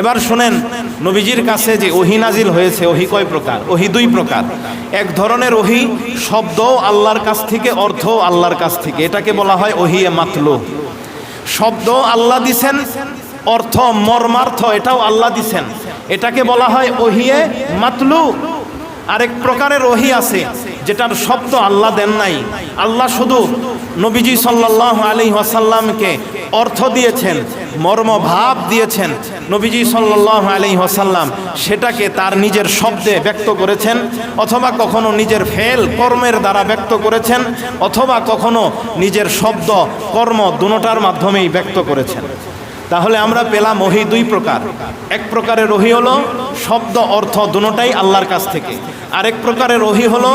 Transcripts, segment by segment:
এবার শোনেন, নবীজির কাছে যে ওহি নাজিল হয়েছে, ওহি কয় প্রকার? ওহি দুই প্রকার। এক ধরনের ওহি শব্দ আল্লাহর কাছ থেকে, অর্থ আল্লাহর কাছ থেকে। এটাকে বলা হয় ওহিয়ে মাতলু। শব্দ আল্লাহ দিছেন, অর্থ মর্মার্থ, এটাও আল্লাহ দিছেন। এটাকে বলা হয় ওহিয়ে মাতলু। আরেক প্রকারের ওহি আছে, যেটার শব্দ আল্লাহ দেন নাই। আল্লাহ শুধু নবীজি সাল্লাহ আলী ওয়াসাল্লামকে অর্থ দিয়েছেন মর্মভাব দিয়েছেন নবীজি সাল্লাহ আলী হাসাল্লাম সেটাকে তার নিজের শব্দে ব্যক্ত করেছেন, অথবা কখনো নিজের ফেল কর্মের দ্বারা ব্যক্ত করেছেন, অথবা কখনো নিজের শব্দ কর্ম দুটার মাধ্যমেই ব্যক্ত করেছেন। তাহলে আমরা পেলাম ওহি দুই প্রকার। এক প্রকারের ওহি হলো শব্দ অর্থ দুটাই আল্লাহর কাছ থেকে। আর এক প্রকারের ওহি হলো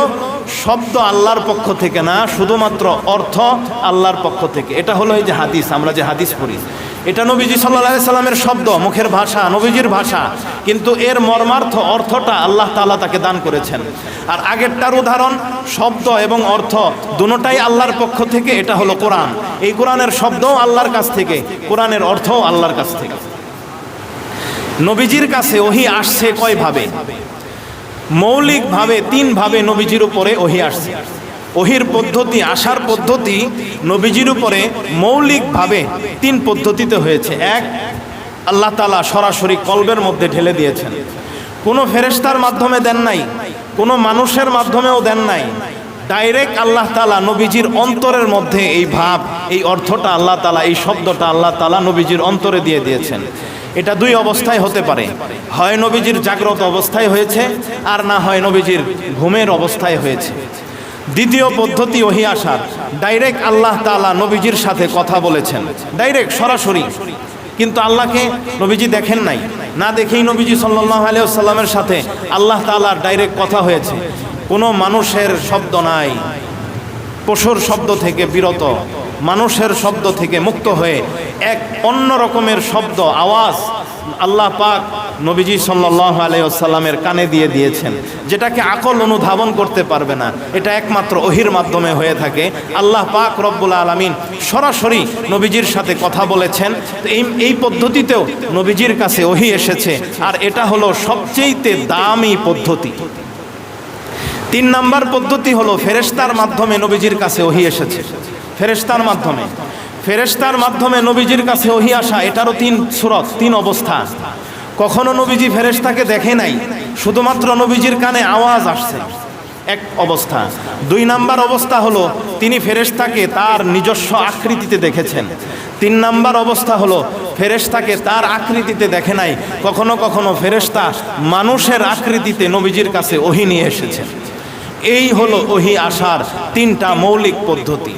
শব্দ আল্লাহর পক্ষ থেকে না, শুধুমাত্র অর্থ আল্লাহর পক্ষ থেকে। এটা হলো এই যে হাদিস, আমরা যে হাদিস পড়ি। এটা নবীজি সাল্লাহ সাল্লামের শব্দ, মুখের ভাষা, নবীজির ভাষা। কিন্তু এর মর্মার্থ অর্থটা আল্লাহ তালা তাকে দান করেছেন। আর আগেরটার উদাহরণ, শব্দ এবং অর্থ দুটাই আল্লাহর পক্ষ থেকে, এটা হলো কোরআন। এই কোরআনের শব্দও আল্লাহর কাছ থেকে, কোরআনের অর্থও আল্লাহর কাছ থেকে। নবীজির কাছে ওহি আসছে কয়ভাবে? মৌলিকভাবে, তিনভাবে নবীজির উপরে ওহি আসছে। ওহির পদ্ধতি আসার পদ্ধতি নবীজির উপরে মৌলিকভাবে তিন পদ্ধতিতে হয়েছে। এক, আল্লাহ তালা সরাসরি কলবের মধ্যে ঢেলে দিয়েছেন। কোনো ফেরেস্তার মাধ্যমে দেন নাই, কোনো মানুষের মাধ্যমেও দেন নাই। ডাইরেক্ট আল্লাহ তালা নবীজির অন্তরের মধ্যে এই ভাব, এই অর্থটা আল্লাহ তালা এই শব্দটা আল্লাহ তালা নবীজির অন্তরে দিয়ে দিয়েছেন। এটা দুই অবস্থায় হতে পারে। হয় নবীজির জাগ্রত অবস্থায় হয়েছে, আর না হয় নবীজির ঘুমের অবস্থায় হয়েছে। দ্বিতীয় পদ্ধতি ওহি আসার ডাইরেক্ট আল্লাহ তালা নবীজির সাথে কথা বলেছেন। ডাইরেক্ট সরাসরি। কিন্তু আল্লাহকে নবীজি দেখেন নাই। না দেখেই নবীজি সাল্লাহ আলিয়াল্লামের সাথে আল্লাহ তালার ডাইরেক্ট কথা হয়েছে। কোনো মানুষের শব্দ নাই। পশুর শব্দ থেকে বিরত। মানুষের শব্দ থেকে মুক্ত হয়ে এক অন্য রকমের শব্দ, আওয়াজ আল্লাহ পাক নবীজি সাল্লাহ আলাইসাল্লামের কানে দিয়ে দিয়েছেন, যেটাকে আকল অনুধাবন করতে পারবে না। এটা একমাত্র ওহির মাধ্যমে হয়ে থাকে। আল্লাহ পাক রব্বুল আলমিন সরাসরি নবীজির সাথে কথা বলেছেন। এই এই পদ্ধতিতেও নবীজির কাছে ওহি এসেছে। আর এটা হলো সবচেয়েতে দামি পদ্ধতি। তিন নাম্বার পদ্ধতি হলো ফেরেস্তার মাধ্যমে নবীজির কাছে ওহি এসেছে। ফেরেস্তার মাধ্যমে। ফেরেস্তার মাধ্যমে নবীজির কাছে ওহি আসা, এটারও তিন সুরত, তিন অবস্থা কখনো নবীজি ফেরেস্তাকে দেখে নাই, শুধুমাত্র নবীজির কানে আওয়াজ আসছে। এক অবস্থা। দুই নাম্বার অবস্থা হলো, তিনি ফেরেস্তাকে তার নিজস্ব আকৃতিতে দেখেছেন। তিন নাম্বার অবস্থা হলো ফেরেস্তাকে তার আকৃতিতে দেখে নাই, কখনো কখনো ফেরেস্তা মানুষের আকৃতিতে নবীজির কাছে ওহি নিয়ে এসেছেন এই হলো ওহি আসার তিনটা মৌলিক পদ্ধতি।